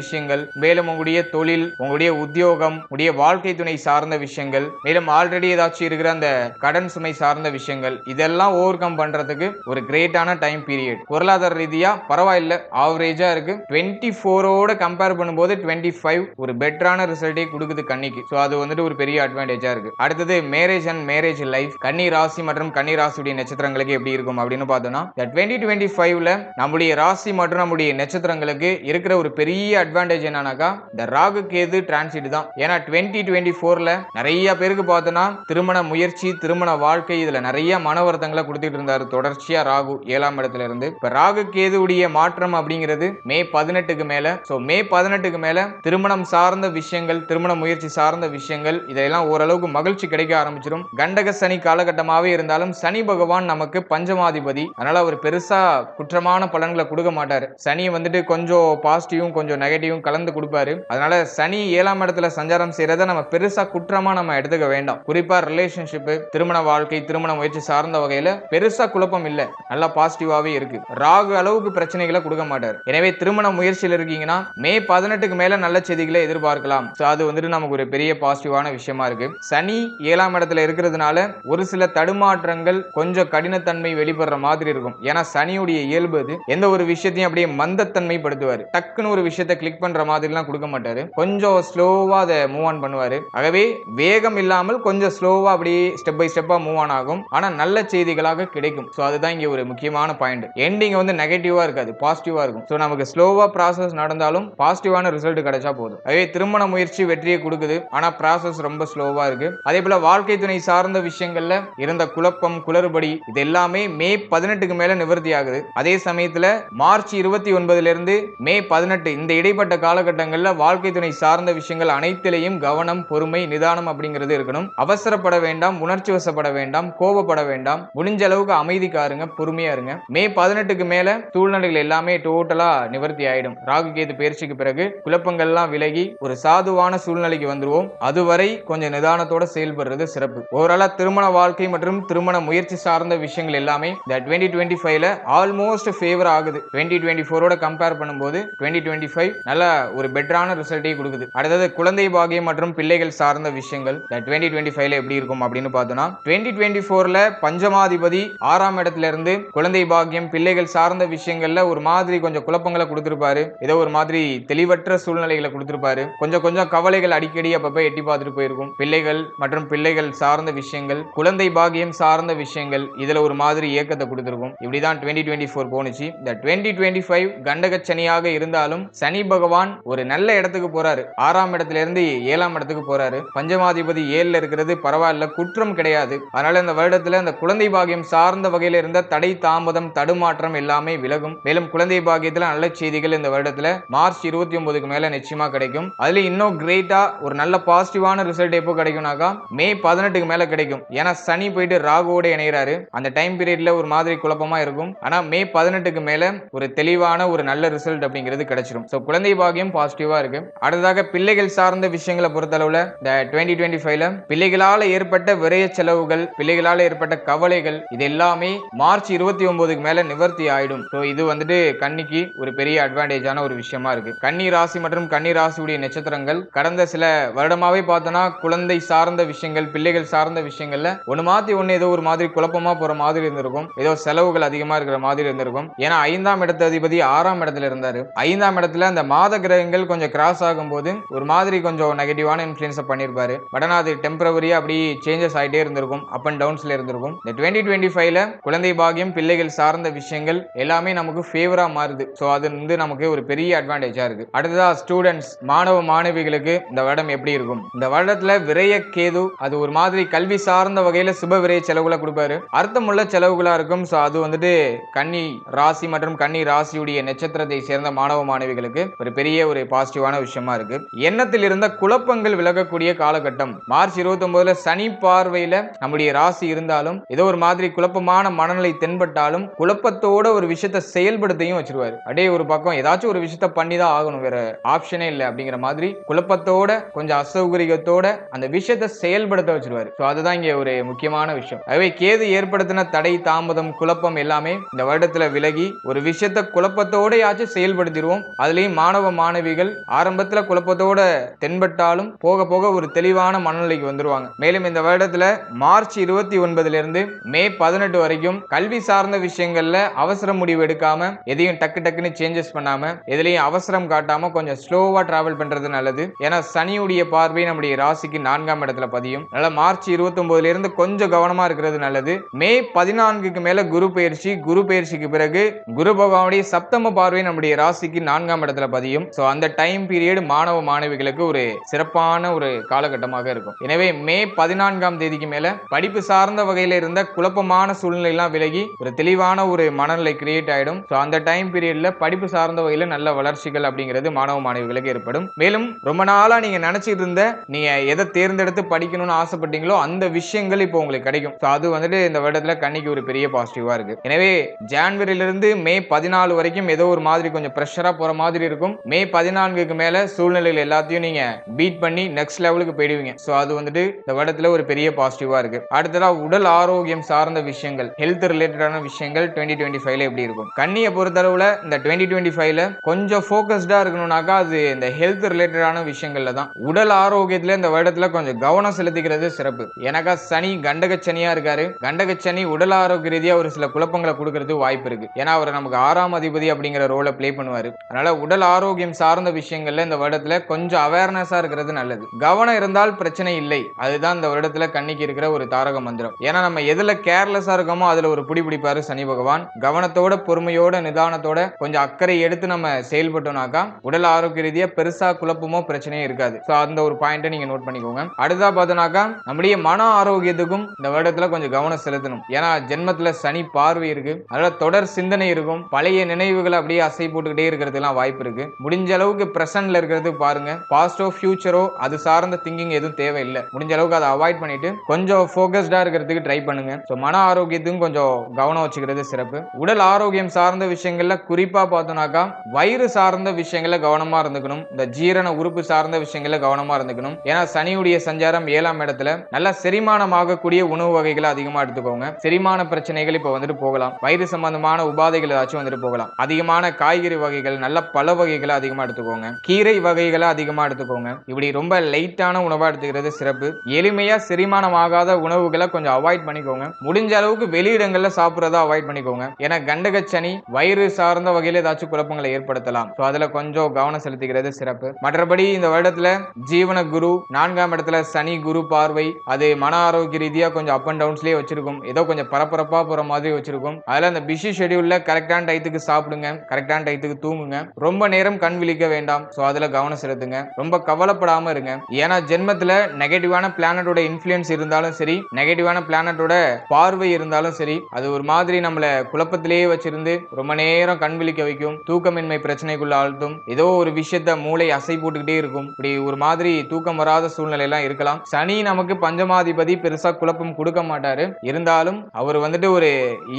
விஷயங்கள் மேலும் உங்களுடைய தொழில் உங்களுடைய உத்தியோகம் உங்களுடைய வாழ்க்கை துணை சார்ந்த விஷயங்கள் மேலும் ஆல்ரெடி ஏதாச்சும் இருக்கிற அந்த கடன் சுமை சார்ந்த விஷயங்கள் இதெல்லாம் ஓவர் கம் பண்றதுக்கு ஒரு கிரேட்டான டைம் பீரியட் பொருளாதார ரீதியா பரவாயில்ல ஆவரேஜா இருக்கு. டுவெண்ட்டி ஃபோரோட கம்பேர் பண்ணும்போது டுவெண்ட்டி ஃபைவ் ஒரு பெட்டரான ரிசல்ட்டே கொடுக்குது கண்ணிக்கு. ஸோ அது வந்துட்டு ஒரு பெரிய அட்வான்டேஜா இருக்கு. அடுத்தது மேரேஜ் அண்ட் மேரேஜ் லைஃப் கன்னி ராசி மற்றும் கன்னி ராசியுடைய நட்சத்திரங்களுக்கு எப்படி இருக்கும் அப்படின்னு பார்த்தோம்னா டுவெண்ட்டி டுவெண்ட்டி ஃபைவ்ல நம்முடைய ராசி மற்றும் நம்முடைய நட்சத்திரங்களுக்கு இருக்கிற ஒரு பெரிய அட்வான்டேஜ் என்னன்னாக்கா இந்த ராகு கேது டிரான்சிட் தான். ஏன்னா டுவெண்ட்டி டுவெண்ட்டி ஃபோர்ல நிறைய பேருக்கு பார்த்தோன்னா திருமண முயற்சி திருமண வாழ்க்கை இதுல நிறைய மன வருத்தங்களை கொடுத்துட்டு இருந்தாரு. தொடர்ச்சியா ராகு ஏழாம் இடத்துல இருந்து. இப்ப ராகு கேதுவுடைய மாற்றம் அப்படிங்கிறது மே பதினெட்டுக்கு மேல. சோ மே பதினெட்டுக்கு மேல திருமணம் சார்ந்த விஷயங்கள் திருமண முயற்சி சார்ந்த விஷயங்கள் இதெல்லாம் ஓரளவுக்கு மகிழ்ச்சி கிடைக்க ஆரம்பிச்சிடும் கண்டக சனி காலகட்டமாகவே இருந்தாலும் சனி பகவான் நமக்கு பஞ்சமாதிபதி. அதனால அவர் பெருசா பெருசாக குற்றமான பலன்களை கொடுக்க மாட்டார். சனி வந்துட்டு கொஞ்சம் பாசிட்டிவும் கொஞ்சம் நெகட்டிவும் கலந்து கொடுப்பாரு. அதனால சனி ஏழாம் இடத்துல சஞ்சாரம் செய்யறத நம்ம பெருசாக குற்றமாக நம்ம எடுத்துக்க வேண்டாம். குறிப்பாக ரிலேஷன்ஷிப்பு திருமண வாழ்க்கை திருமண முயற்சி சார்ந்த வகையில் பெருசாக குழப்பம் இல்லை. நல்லா பாசிட்டிவாகவே இருக்கு. ராகு அளவுக்கு பிரச்சனைகளை கொடுக்க மாட்டார். எனவே திருமண முயற்சியில் இருக்கீங்கன்னா மே பதினெட்டுக்கு மேல நல்ல செய்திகளை எதிர்பார்க்கலாம். ஸோ அது வந்துட்டு நமக்கு ஒரு பெரிய பாசிட்டிவான விஷயமா இருக்கு. சனி ஏழாம் இடத்துல இருக்கிறதுனால ஒரு சில தடுமாற்றங்கள் கொஞ்சம் கடினத்தன்மை வெளிப்படுற மாதிரி இருக்கும். ஏன்னா சனியுடைய இயல்பு அது. எந்த ஒரு விஷயத்தையும் அப்படியே மந்தத்தன்மைப்படுத்துவார். டக்குன்னு ஒரு விஷயத்தை கிளிக் பண்ற மாதிரிலாம் கொடுக்க மாட்டாரு. கொஞ்சம் ஸ்லோவா அதை மூவ் ஆன் பண்ணுவாரு. ஆகவே வேகம் இல்லாமல் கொஞ்சம் ஸ்லோவா அப்படியே ஸ்டெப் பை ஸ்டெப்பா மூவ் ஆன் ஆகும். ஆனா நல்ல செய்திகளாக கிடைக்கும். ஸோ அதுதான் இங்க ஒரு முக்கியமான பாயிண்ட் எண்டிங் வந்து நெகட்டிவா இருக்காது. பாசிட்டிவா இருக்கும். ஸோ நமக்கு ஸ்லோவா ப்ராசஸ் நடந்தாலும் பாசிட்டிவான ரிசல்ட் கிடைச்சா போதும். அதே திருமண முயற்சி வெற்றியை கொடுக்குது. ஆனா ப்ராசஸ் ரொம்ப ஸ்லோவா இருக்கு. அதே போல வாழ்க்கை துணை சார்ந்த விஷயங்கள்ல இருந்த குழப்பம் குளறுபடி இது எல்லாமே மே பதினெட்டுக்கு மேல நிவர்த்தி ஆகுது அதே சமயத்துல மார்ச் இருபத்தி ஒன்பதுல இருந்து மே பதினெட்டு இந்த இடைப்பட்ட காலகட்டங்கள்ல வாழ்க்கை துணை சார்ந்த விஷயங்கள் அனைத்திலையும் கவனம் பொறுமை நிதானம் அப்படிங்கிறது இருக்கணும். அவசரப்பட வேண்டாம் உணர்ச்சி வசப்பட வேண்டாம் கோபப்பட வேண்டாம். முடிஞ்ச அளவுக்கு அமைதிக்காருங்க பொறுமையா இருங்க. மே பதினெட்டுக்கு மேல சூழ்நிலைகள் எல்லாமே டோட்டலா நிவர்த்தி ஆயிடும். ராகு கேது பயிற்சிக்கு பிறகு குழப்பங்கள்லாம் விலகி ஒரு சாதுவான சூழ்நிலைக்கு வந்துருவோம். அதுவரை கொஞ்சம் நிதானத்தோட செயல்படுறது சிறப்பு. ஓவராலா திருமண வாழ்க்கை மற்றும் திருமண முயற்சி சார்ந்த விஷயங்கள் எல்லாமே இந்த டுவெண்ட்டி டுவெண்ட்டி ஃபைவ்ல ஆல்மோஸ்ட் ஃபேவர் ஆகுது. டுவெண்ட்டி டுவெண்ட்டி ஃபோரோட கம்பேர் பண்ணும்போது டுவெண்ட்டி டுவெண்ட்டி ஃபைவ் நல்ல ஒரு பெட்டரான ரிசல்ட்டே கொடுக்குது. அடுத்தது குழந்தை பாகியம் மற்றும் பிள்ளைகள் சார்ந்த விஷயங்கள். டுவெண்ட்டி டுவெண்ட்டி ஃபைவ்ல எப்படி இருக்கும் அப்படின்னு பார்த்தோம்னா டுவெண்ட்டி டுவெண்ட்டி ஃபோர்ல பஞ்சமாதிபதி ஆறாம் இடத்துல இருந்து குழந்தை பாக்கியம் பிள்ளைகள் சார்ந்த விஷயங்கள்ல ஒரு மாதிரி கொஞ்சம் குழப்பங்களை கொடுத்துருப்பாரு. ஏதோ ஒரு மாதிரி தெளிவற்ற சூழ்நிலைகளை கொடுத்துருப்பாரு. கொஞ்சம் கொஞ்சம் கவலைகள் அடிக்கடி அப்பப்ப எட்டி பார்த்துட்டு போயிருக்கும். பிள்ளைகள் மற்றும் பிள்ளைகள் சார்ந்த விஷயங்கள் குழந்தை பாகியம் சார்ந்த விஷயங்கள் இதுல ஒரு மாதிரி இயக்கத்தை கொடுத்துருக்கும். இப்படிதான் டுவெண்ட்டி டுவெண்ட்டி ஃபோர் போனுச்சு இந்த டுவெண்ட்டி டுவெண்ட்டி ஃபைவ் கண்டக சனியாக இருந்தாலும் சனி பகவான் ஒரு நல்ல இடத்துக்கு போறாரு. ஆறாம் இடத்துல இருந்து ஏழாம் இடத்துக்கு போறாரு. பஞ்சமாதிபதி ஏழுல இருக்கிறது பரவாயில்ல குற்றம் கிடையாது. அதனால இந்த வருடத்துல அந்த குழந்தை பாகியம் சார்ந்த வகையில இருந்த தடை தாமதம் தடுமாற்றம் எல்லாமே விலகும். மேலும் குழந்தை பாகியத்துல நல்ல செய்திகள் இந்த வருடத்துல மார்ச் இருபத்தி ஒன்பதுக்கு மேல நிச்சயமா கிடைக்கும். அதுல இன்னும் கிரேட்டா ஒரு நல்ல பாசிட்டிவான ரிசல்ட் எப்போ கிடைக்கும்னாக்கா மே பதினெட்டுக்கு மேல கிடைக்கும். ஏன்னா சனி போயிட்டு ராகுவோட இணைகிறாரு அந்த டைம் பீரியட்ல ஒரு மாதிரி குழப்பமா இருக்கும். ஆனால் மே பதினெட்டுக்கு மேலே ஒரு தெளிவான ஒரு நல்ல ரிசல்ட் அப்படிங்கிறது கிடைச்சிடும் ஸோ குழந்தை பாகியம் பாசிட்டிவாக இருக்கு. அடுத்ததாக பிள்ளைகள் சார்ந்த விஷயங்களை பொறுத்தளவில் இந்த டுவெண்ட்டி டுவெண்ட்டி ஃபைவ்ல பிள்ளைகளால ஏற்பட்ட விரைய செலவுகள் பிள்ளைகளால் ஏற்பட்ட கவலைகள் இது எல்லாமே மார்ச் இருபத்தி ஒன்பதுக்கு மேலே நிவர்த்தி ஆயிடும். ஸோ இது வந்துட்டு கன்னிக்கு ஒரு பெரிய அட்வான்டேஜான ஒரு விஷயமா இருக்கு. கன்னி ராசி மற்றும் கன்னி ராசியுடைய நட்சத்திரங்கள் கடந்த சில வருடமாவே பார்த்தோன்னா குழந்தை சார்ந்த விஷயங்கள் பிள்ளைகள் சார்ந்த விஷயங்கள்ல ஒன்று மாற்றி ஒன்று ஏதோ ஒரு மாதிரி குழப்பமா போற மாதிரி இருந்திருக்கும். ஏதோ செலவுகள் அதிகமா இருக்கிற மாதிரி இருந்திருக்கும். ஏன்னா ஐந்தாம் இடத்து அதிபதி ஆறாம் இடத்துல இருந்தாரு. ஐந்தாம் இடத்துல அந்த மாத கிரகங்கள் கொஞ்சம் கிராஸ் ஆகும்போது ஒரு மாதிரி கொஞ்சம் நெகட்டிவான இன்ஃபுளுன்ஸை பண்ணியிருப்பாரு பட் ஆனால் அது டெம்பரவரியா அப்படி சேஞ்சஸ் ஆகிட்டே இருந்திருக்கும். அப் அண்ட் டவுன்ஸ்ல இருந்திருக்கும். இந்த டுவெண்ட்டி டுவெண்ட்டி ஃபைவ்ல குழந்தை பாகியம் பிள்ளைகள் சார்ந்த விஷயங்கள் எல்லாமே நமக்கு ஃபேவரா மாறுது. ஸோ அது வந்து நமக்கு ஒரு பெரிய அட்வான்டேஜா இருக்கு. அடுத்ததா ஸ்டூடெண்ட்ஸ் மாணவ மாணவிகளுக்கு இந்த வருடம் எப்படி இருக்கும்? இந்த வருடத்துல விரைய கேது அது ஒரு மாதிரி கல்வி சார்ந்த வகையில சுப விரைய செலவுகளை கொடுப்பாரு. அர்த்தமுள்ள செலவுகளா இருக்கும். ஸோ அது வந்துட்டு கன்னி ராசி மற்றும் கன்னி ராசியுடைய நட்சத்திரத்தை சேர்ந்த மாணவ மாணவிகளுக்கு ஒரு பெரிய ஒரு பாசிட்டிவான விஷயமா இருக்கு. எண்ணத்தில் இருந்த குழப்பங்கள் விலகக்கூடிய காலகட்டம். மார்ச் இருபத்தி ஒன்பதுல சனி பார்வையில நம்முடைய ராசி இருந்தாலும் ஏதோ ஒரு மாதிரி குழப்பமான மனநிலை தென்பட்டாலும் குழப்பத்தோட ஒரு விஷயத்தை செயல்படுத்தையும் வச்சிருவாரு. அப்படியே ஒரு பக்கம் ஏதாச்சும் ஒரு விஷயத்த பண்ணி தான் ஆகணும் வேற ஆப்ஷனே இல்லை அப்படிங்கிற மாதிரி குழப்பத்தோட கொஞ்சம் அசௌகரியத்தோட அந்த விஷயத்தை செயல்படுத்த வச்சிருவாரு. அதுதான் இங்க ஒரு முக்கியமான விஷயம். அதுவே கேது ஏற்படுத்தின தடை தாமதம் குழப்பம் எல்லாமே இந்த வருடத்துல விலகி ஒரு விஷயத்த குழப்பத்தோடயாச்சும் செயல்படுத்திடுவோம். அதுலயும் மாணவ மாணவிகள் ஆரம்பத்துல குழப்பத்தோட தென்பட்டாலும் போக போக ஒரு தெளிவான மனநிலைக்கு வந்துருவாங்க. மேலும் இந்த வருடத்துல மார்ச் இருபத்தி ஒன்பதுல இருந்து மே பதினெட்டு வரைக்கும் கல்வி சார்ந்த விஷயங்கள்ல அவசர முடிவு எடுக்காம எதையும் டக்கு டக்குன்னு சேஞ்சஸ் பண்ணாம எதுலயும் அவசரம் காட்டாம கொஞ்சம் ஸ்லோவா டிராவல் பண்றது நல்லது. ஏன்னா சனியுடைய பார்வை நம்முடைய ராசிக்கு நான்காம் இடத்துல பதியும். அதனால் மார்ச் இருபத்தி ஒன்பதுல இருந்து கொஞ்சம் கவனமா இருக்கிறது நல்லது. மே பதினான்குக்கு மேல குரு பயிற்சி குரு பயிற்சிக்கு பிறகு குரு பகவானுடைய சப்தம பார்வை நம்முடைய ராசிக்கு நான்காம் இடத்துல பதியும். சோ அந்த டைம் பீரியட் மாணவ மாணவிகளுக்கு ஒரு சிறப்பான ஒரு காலகட்டமாக இருக்கும். எனவே மே பதினான்காம் தேதிக்கு மேல படிப்பு சார்ந்த வகையில இருந்த குழப்பமான சூழ்நிலை எல்லாம் விலகி ஒரு தெளிவான ஒரு மனநிலை கிரியேட் ஆயிடும். ஸோ அந்த டைம் பீரியட்ல படிப்பு சார்ந்த வகையில நல்ல வளர்ச்சிகள் அப்படிங்கிறது மாணவ மாணவிகளுக்கு ஏற்படும். மேலும் ரொம்ப நாளா நீங்க நினைச்சிட்டு இருந்த நீங்க எதை தேர்ந்தெடுத்து படிக்கணும்னு ஆசைப்பட்டீங்களோ அந்த விஷயங்கள் இப்போ உங்களுக்கு கிடைக்கும். ஸோ அது வந்துட்டு இந்த வருடத்துல கண்ணிக்கு ஒரு பெரிய பாசிட்டிவா இருக்கு. எனவே அப்படியே மே பதினாலு வரைக்கும் ஏதோ ஒரு மாதிரி கொஞ்சம் ப்ரெஷராக போற மாதிரி இருக்கும். மே பதினான்குக்கு மேலே சூழ்நிலைகள் எல்லாத்தையும் நீங்க பீட் பண்ணி நெக்ஸ்ட் லெவலுக்கு போயிடுவீங்க. ஸோ அது வந்துட்டு இந்த வருடத்துல ஒரு பெரிய பாசிட்டிவா இருக்கு. அடுத்ததாக உடல் ஆரோக்கியம் சார்ந்த விஷயங்கள் ஹெல்த் ரிலேட்டடான விஷயங்கள் டுவெண்ட்டி டுவெண்ட்டி ஃபைவ்ல எப்படி இருக்கும்? கண்ணியை பொறுத்தளவில் இந்த டுவெண்ட்டி டுவெண்ட்டி ஃபைவ்ல கொஞ்சம் ஃபோக்கஸ்டாக இருக்கணும்னாக்கா அது இந்த ஹெல்த் ரிலேட்டடான விஷயங்கள்ல தான். உடல் ஆரோக்கியத்துல இந்த வருடத்துல கொஞ்சம் கவனம் செலுத்திக்கிறது சிறப்பு. எனக்கா சனி கண்டக சனியா இருக்காரு. கண்டக சனி உடல் ஆரோக்கிய ரீதியாக ஒரு சில குழப்பங்களை கொடுக்கறது வாய்ப்பு இருக்கு. ஏன்னா அவர் நமக்கு ஆறாம் அதிபதி அப்படிங்கிற ரோலை ப்ளே பண்ணுவாரு. அதனால உடல் ஆரோக்கியம் சார்ந்த விஷயங்கள்ல இந்த வருடத்துல கொஞ்சம் அவேர்னஸா இருக்கிறது நல்லது. கவனம் இருந்தால் பிரச்சனை இல்லை. அதுதான் இந்த வருடத்துல கண்ணிக்கு இருக்கிற ஒரு தாரக மந்திரம். ஏன்னா நம்ம எதுல கேர்லெஸ்ஸா இருக்கோமோ அதுல ஒரு புடி பிடிப்பாரு சனி பகவான். கவனத்தோட பொறுமையோட நிதானத்தோட கொஞ்சம் அக்கறை எடுத்து நம்ம செயல்பட்டோம்னாக்கா உடல் ஆரோக்கிய ரீதியா பெருசா குழப்பமோ பிரச்சனையும் இருக்காது. ஸோ அந்த ஒரு பாயிண்ட்டை நீங்க நோட் பண்ணிக்கோங்க. அடுத்தா பார்த்தோம்னாக்கா நம்முடைய மன ஆரோக்கியத்துக்கும் இந்த வருடத்துல கொஞ்சம் கவனம் செலுத்தணும். ஏன்னா ஜென்மத்துல சனி பார்வை இருக்கு. அதனால தொடர் சிந்தனை இருக்கும். பழைய நினைவுகளை அப்படியே அசை போட்டுக்கிட்டே இருக்கிறதுலாம் வாய்ப்பு இருக்கு. முடிஞ்ச அளவுக்கு பிரசன்ட்ல இருக்கிறது பாருங்க. பாஸ்டோ ஃபியூச்சரோ அது சார்ந்த திங்கிங் எதுவும் தேவையில்லை. முடிஞ்ச அளவுக்கு அதை அவாய்ட் பண்ணிட்டு கொஞ்சம் ஃபோக்கஸ்டா இருக்கிறதுக்கு ட்ரை பண்ணுங்க. ஸோ மன ஆரோக்கியத்துக்கும் கொஞ்சம் கவனம் வச்சுக்கிறது சிறப்பு. உடல் ஆரோக்கியம் சார்ந்த விஷயங்கள்ல குறிப்பா பார்த்தோம்னாக்கா வயிறு சார்ந்த விஷயங்கள கவனமா இருந்துக்கணும். இந்த ஜீரண உறுப்பு சார்ந்த விஷயங்கள கவனமா இருந்துக்கணும். ஏன்னா சனியுடைய சஞ்சாரம் ஏழாம் இடத்துல நல்லா செரிமானம் ஆகக்கூடிய உணவு வகைகளை அதிகமா எடுத்துக்கோங்க. செரிமான பிரச்சனைகள் இப்போ வந்துட்டு போகலாம். வயிறு சம்பந்தமான உபாதைகள் ஏதாச்சும் வந்துட்டு போகலாம். அதிகமான காய்கறி வகைகள் நல்ல பல வகைகளை அதிகமா எடுத்துக்கோங்க. கீரை வகைகளை அதிகமா எடுத்துக்கோங்க. இப்படி ரொம்ப லைட்டான உணவா எடுத்துக்கிறது சிறப்பு. எளிமையா செரிமானம் ஆகாத உணவுகளை கொஞ்சம் அவாய்ட் பண்ணிக்கோங்க. முடிஞ்ச அளவுக்கு வெளியிடங்கள்ல சாப்பிட்றத அவாய்ட் பண்ணிக்கோங்க. ஏன்னா கண்டகச்சனி வயிறு சார்ந்த வகையில ஏதாச்சும் குழப்பங்களை ஏற்படுத்தலாம். ஸோ அதுல கொஞ்சம் கவனம் செலுத்துகிறது சிறப்பு. மற்றபடி இந்த வருடத்துல ஜீவன குரு நான்காம் இடத்துல சனி குரு பார்வை அது மன ஆரோக்கிய ரீதியா கொஞ்சம் அப் அண்ட் டவுன்ஸ்லயே வச்சிருக்கும். ஏதோ கொஞ்சம் பரபரப்பா போற மாதிரி வச்சிருக்கும். அதில் அந்த பிஸி ஷெடியூலில் கரெக்டான டயத்துக்கு சாப்பிடுங்க கரெக்டான டயத்துக்கு தூங்குங்க. ரொம்ப நேரம் கண் விழிக்க வேண்டாம். ஸோ அதில் கவனம் செலுத்துங்க. ரொம்ப கவலைப்படாமல் இருங்க. ஏன்னா ஜென்மத்தில் நெகட்டிவான பிளானட்டோட இன்ஃப்ளூயன்ஸ் இருந்தாலும் சரி நெகட்டிவான பிளானட்டோட பார்வை இருந்தாலும் சரி அது ஒரு மாதிரி நம்மளை குழப்பத்திலேயே வச்சிருந்து ரொம்ப நேரம் கண் விழிக்க வைக்கும். தூக்கமின்மை பிரச்சனைக்குள்ள ஆழ்த்தும். ஏதோ ஒரு விஷயத்த மூளை அசை போட்டுக்கிட்டே இருக்கும். இப்படி ஒரு மாதிரி தூக்கம் வராத சூழ்நிலையெல்லாம் இருக்கலாம். சனி நமக்கு பஞ்சமாதிபதி பெருசாக குழப்பம் கொடுக்க மாட்டாரு. இருந்தாலும் அவர் வந்துட்டு ஒரு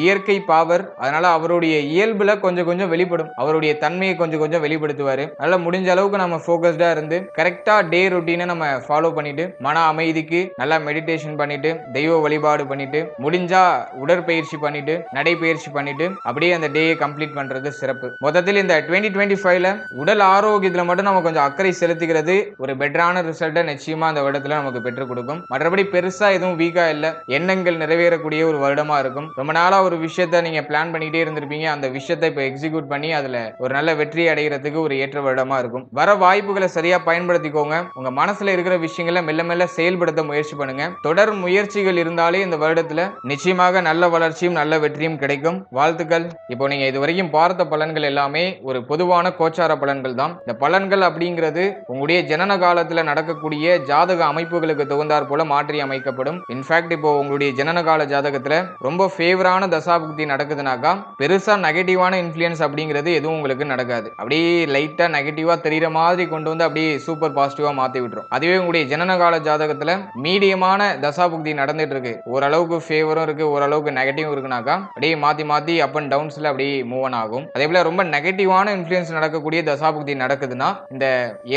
இயற்கை பாவர் அதனால அவருடைய இயல்புல கொஞ்சம் கொஞ்சம் வெளிப்படும். அவருடைய தன்மையை கொஞ்சம் கொஞ்சம் வெளிப்படுத்துவாரு. அதனால முடிஞ்ச அளவுக்கு நம்ம ஃபோக்கஸ்டா இருந்து கரெக்டா டே ருட்டீனை நம்ம ஃபாலோ பண்ணிட்டு மன அமைதிக்கு நல்லா மெடிடேஷன் பண்ணிட்டு தெய்வ வழிபாடு பண்ணிட்டு முடிஞ்சா உடற்பயிற்சி பண்ணிட்டு நடைபயிற்சி பண்ணிட்டு அப்படியே அந்த டேயை கம்ப்ளீட் பண்றது சிறப்பு. மொத்தத்தில் இந்த டுவெண்ட்டி டுவெண்ட்டி ஃபைவ்ல உடல் ஆரோக்கியத்துல மட்டும் நம்ம கொஞ்சம் அக்கறை செலுத்துகிறது ஒரு பெட்டரான ரிசல்ட்டை நிச்சயமா அந்த வருடத்துல நமக்கு பெற்றுக் கொடுக்கும். மற்றபடி பெருசா எதுவும் வீக்கா இல்ல. எண்ணங்கள் நிறைவேறக்கூடிய ஒரு வருடமா இருக்கும். ரொம்ப நாளா ஒரு விஷயம் விஷயத்த நீங்க பிளான் பண்ணிட்டே இருந்திருப்பீங்க. அந்த விஷயத்தை இப்ப எக்ஸிக்யூட் பண்ணி அதுல ஒரு நல்ல வெற்றி அடைகிறதுக்கு ஒரு ஏற்ற வருடமா இருக்கும். வர வாய்ப்புகளை சரியா பயன்படுத்திக்கோங்க. உங்க மனசுல இருக்கிற விஷயங்களை மெல்ல மெல்ல செயல்படுத்த முயற்சி பண்ணுங்க. தொடர் முயற்சிகள் இருந்தாலே இந்த வருடத்துல நிச்சயமாக நல்ல வளர்ச்சியும் நல்ல வெற்றியும் கிடைக்கும். வாழ்த்துக்கள். இப்போ நீங்க இது வரைக்கும் பார்த்த பலன்கள் எல்லாமே ஒரு பொதுவான கோச்சார பலன்கள் தான். இந்த பலன்கள் அப்படிங்கிறது உங்களுடைய ஜனன காலத்துல நடக்கக்கூடிய ஜாதக அமைப்புகளுக்கு தகுந்தாற் போல மாற்றி அமைக்கப்படும். இன்ஃபேக்ட் இப்போ உங்களுடைய ஜனன கால ஜாதகத்துல ரொம்ப ஃபேவரான தசாபுக்தி நடக்குதுனாக்கா பெருசா நெகட்டிவான இன்ஃப்ளூயன்ஸ் அப்படிங்கிறது எதுவும் உங்களுக்கு நடக்காது. அப்படியே லைட்டா நெகட்டிவாக தெரியுற மாதிரி கொண்டு வந்து அப்படியே சூப்பர் பாசிட்டிவாக மாற்றி விட்டுரும். அதுவே உங்களுடைய ஜனனகால ஜாதகத்தில் மீடியமான மீடியமான தசாபுக்தி நடந்துட்டு இருக்கு ஓரளவுக்கு ஃபேவரும் இருக்கு ஓரளவுக்கு நெகட்டிவும் இருக்குனாக்கா அப்படியே மாற்றி மாற்றி அப் அண்ட் டவுன்ஸ்ல அப்படியே மூவ் ஆன் ஆகும். அதே போல ரொம்ப நெகட்டிவான இன்ஃப்ளூயன்ஸ் நடக்கக்கூடிய தசாபுக்தி நடக்குதுன்னா இந்த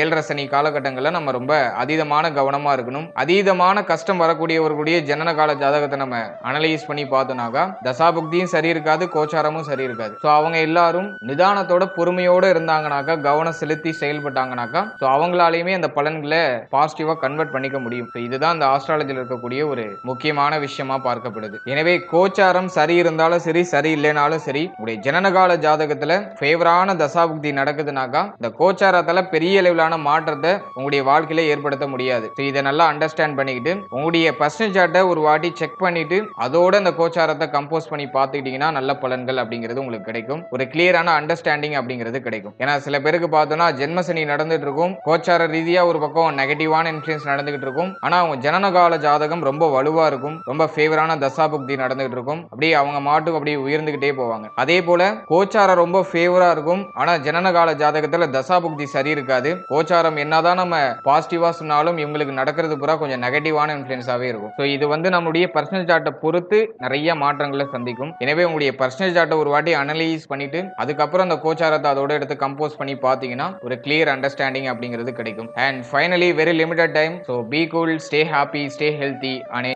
ஏழரை சனி காலகட்டங்களில் நம்ம ரொம்ப அதீதமான கவனமா இருக்கணும். அதீதமான கஷ்டம் வரக்கூடியவர்களுடைய ஜனன கால ஜாதகத்தை நம்ம அனலைஸ் பண்ணி பார்த்தோம்னாக்கா தசாபுக்தியும் சரி இருக்காது கோச்சாரமும் சரி இருக்காது. ஸோ அவங்க எல்லாரும் நிதானத்தோட பொறுமையோட இருந்தாங்கனாக்கா கவனம் செலுத்தி செயல்பட்டாங்கனாக்கா ஸோ அவங்களாலையுமே அந்த பலன்களை பாசிட்டிவாக கன்வெர்ட் பண்ணிக்க முடியும். ஸோ இதுதான் அந்த ஆஸ்ட்ராலஜியில் இருக்கக்கூடிய ஒரு முக்கியமான விஷயமா பார்க்கப்படுது. எனவே கோச்சாரம் சரி இருந்தாலும் சரி சரி இல்லைனாலும் சரி உடைய ஜனனகால ஜாதகத்தில் ஃபேவரான தசாபுக்தி நடக்குதுனாக்கா இந்த கோச்சாரத்தால பெரிய அளவிலான மாற்றத்தை உங்களுடைய வாழ்க்கையில ஏற்படுத்த முடியாது. ஸோ இதை நல்லா அண்டர்ஸ்டாண்ட் பண்ணிக்கிட்டு உங்களுடைய பர்சனல் சார்ட்டை ஒரு வாட்டி செக் பண்ணிட்டு அதோட இந்த கோச்சாரத்தை கம்போஸ் பண்ணி பார்த்து பார்த்துக்கிட்டீங்கன்னா நல்ல பலன்கள் அப்படிங்கிறது உங்களுக்கு கிடைக்கும். ஒரு கிளியரான அண்டர்ஸ்டாண்டிங் அப்படிங்கிறது கிடைக்கும். ஏன்னா சில பேருக்கு பார்த்தோம்னா ஜென்மசனி நடந்துட்டு இருக்கும் கோச்சார ரீதியாக ஒரு பக்கம் நெகட்டிவான இன்ஃபுளுன்ஸ் நடந்துகிட்டு இருக்கும் ஆனா அவங்க ஜனனகால ஜாதகம் ரொம்ப வலுவா இருக்கும். ரொம்ப ஃபேவரான தசாபுக்தி நடந்துகிட்டு இருக்கும் அப்படியே அவங்க மாட்டுக்கு அப்படியே உயர்ந்துகிட்டே போவாங்க. அதே போல கோச்சாரம் ரொம்ப ஃபேவரா இருக்கும். ஆனா ஜனனகால ஜாதகத்துல தசாபுக்தி சரி இருக்காது. கோச்சாரம் என்னதான் நம்ம பாசிட்டிவா சொன்னாலும் இவங்களுக்கு நடக்கிறது பூரா கொஞ்சம் நெகட்டிவான இன்ஃபுளுன்ஸாவே இருக்கும். ஸோ இது வந்து நம்மளுடைய பர்சனல் சார்ட்டை பொறுத்து நிறைய மாற்றங்களை சந்திக்கும். எனவே உங்களுடைய பர்சனல் சார்ட்டை ஒரு வாட்டி அனலைஸ் பண்ணிட்டு அதுக்கப்புறம் அந்த கோச்சாரத்தை அதோட எடுத்து கம்போஸ் பண்ணி பார்த்தீங்கன்னா ஒரு கிளியர் அண்டர்ஸ்டாண்டிங் அப்படிங்கிறது கிடைக்கும். And finally very limited time so be cool stay happy stay healthy and